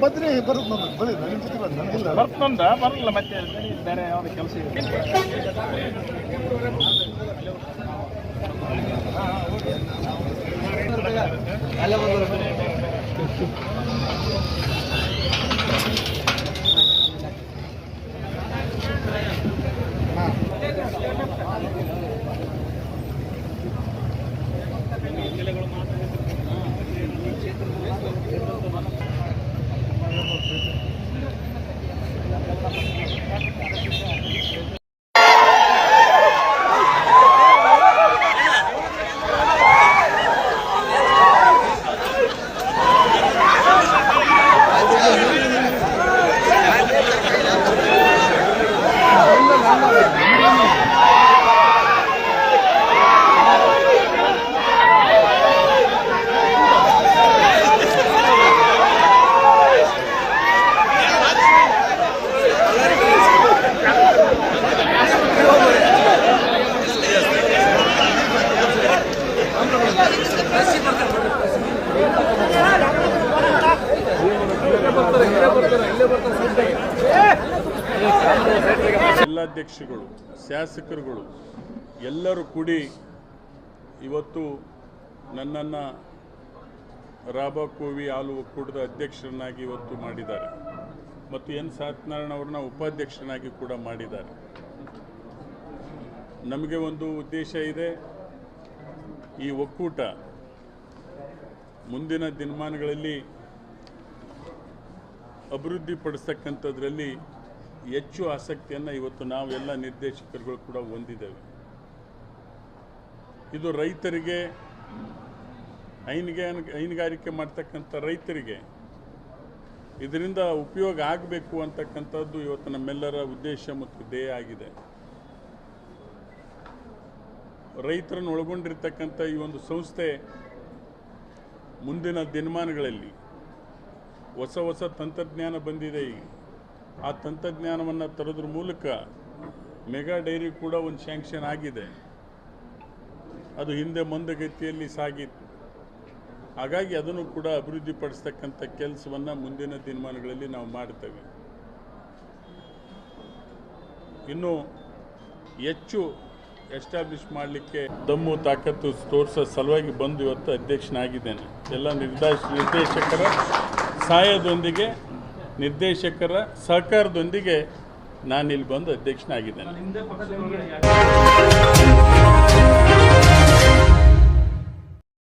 ಬಂದ್ರೆ ಬರೋದು ನಾನು ಬರೀ ನನ್ನ ಜೊತೆ ಬಂದು ನನಗಿಲ್ಲ ಬರ್ತಂದ ಬರಲ್ಲ ಮತ್ತೆ ಬೇರೆ ಯಾವ ಕೆಲಸ ಇದೆ ಜಿಲ್ಲಾಧ್ಯಕ್ಷಗಳು, ಶಾಸಕರುಗಳು, ಎಲ್ಲರೂ ಕೂಡಿ ಇವತ್ತು ನನ್ನನ್ನು ರಾಬಾ ಕೋವಿ ಹಾಲು ಒಕ್ಕೂಟದ ಅಧ್ಯಕ್ಷರನ್ನಾಗಿ ಇವತ್ತು ಮಾಡಿದ್ದಾರೆ. ಮತ್ತು ಎನ್ ಸತ್ಯನಾರಾಯಣ ಅವ್ರನ್ನ ಉಪಾಧ್ಯಕ್ಷರನ್ನಾಗಿ ಕೂಡ ಮಾಡಿದ್ದಾರೆ. ನಮಗೆ ಒಂದು ಉದ್ದೇಶ ಇದೆ. ಈ ಒಕ್ಕೂಟ ಮುಂದಿನ ದಿನಮಾನಗಳಲ್ಲಿ ಅಭಿವೃದ್ಧಿಪಡಿಸ್ತಕ್ಕಂಥದ್ರಲ್ಲಿ ಹೆಚ್ಚು ಆಸಕ್ತಿಯನ್ನು ಇವತ್ತು ನಾವೆಲ್ಲ ನಿರ್ದೇಶಕರುಗಳು ಕೂಡ ಹೊಂದಿದ್ದೇವೆ. ಇದು ರೈತರಿಗೆ ಹೈನುಗೆ ಹೈನುಗಾರಿಕೆ ಮಾಡ್ತಕ್ಕಂಥ ರೈತರಿಗೆ ಇದರಿಂದ ಉಪಯೋಗ ಆಗಬೇಕು ಅಂತಕ್ಕಂಥದ್ದು ಇವತ್ತು ನಮ್ಮೆಲ್ಲರ ಉದ್ದೇಶ ಮತ್ತು ಧ್ಯೇಯ ಆಗಿದೆ. ರೈತರನ್ನು ಒಳಗೊಂಡಿರ್ತಕ್ಕಂಥ ಈ ಒಂದು ಸಂಸ್ಥೆ ಮುಂದಿನ ದಿನಮಾನಗಳಲ್ಲಿ ಹೊಸ ಹೊಸ ತಂತ್ರಜ್ಞಾನ ಬಂದಿದೆ ಈಗ. ಆ ತಂತ್ರಜ್ಞಾನವನ್ನು ತರೋದ್ರ ಮೂಲಕ ಮೆಗಾ ಡೈರಿ ಕೂಡ ಒಂದು ಸ್ಯಾಂಕ್ಷನ್ ಆಗಿದೆ. ಅದು ಹಿಂದೆ ಮಂದಗತಿಯಲ್ಲಿ ಸಾಗಿತ್ತು. ಹಾಗಾಗಿ ಅದನ್ನು ಕೂಡ ಅಭಿವೃದ್ಧಿಪಡಿಸ್ತಕ್ಕಂಥ ಕೆಲಸವನ್ನು ಮುಂದಿನ ದಿನಮಾನಗಳಲ್ಲಿ ನಾವು ಮಾಡ್ತೇವೆ. ಇನ್ನು ಹೆಚ್ಚು ಎಸ್ಟಾಬ್ಲಿಷ್ ಮಾಡಲಿಕ್ಕೆ ದಮ್ಮು ತಾಕತ್ತು ತೋರಿಸೋ ಸಲುವಾಗಿ ಬಂದು ಇವತ್ತು ಅಧ್ಯಕ್ಷನಾಗಿದ್ದೇನೆ. ಎಲ್ಲ ನಿರ್ದೇಶ ನಿರ್ದೇಶಕರ ಸಹಾಯದೊಂದಿಗೆ ನಿರ್ದೇಶಕರ ಸಹಕಾರದೊಂದಿಗೆ ನಾನಿಲ್ಲಿ ಬಂದು ಅಧ್ಯಕ್ಷನಾಗಿದ್ದೇನೆ.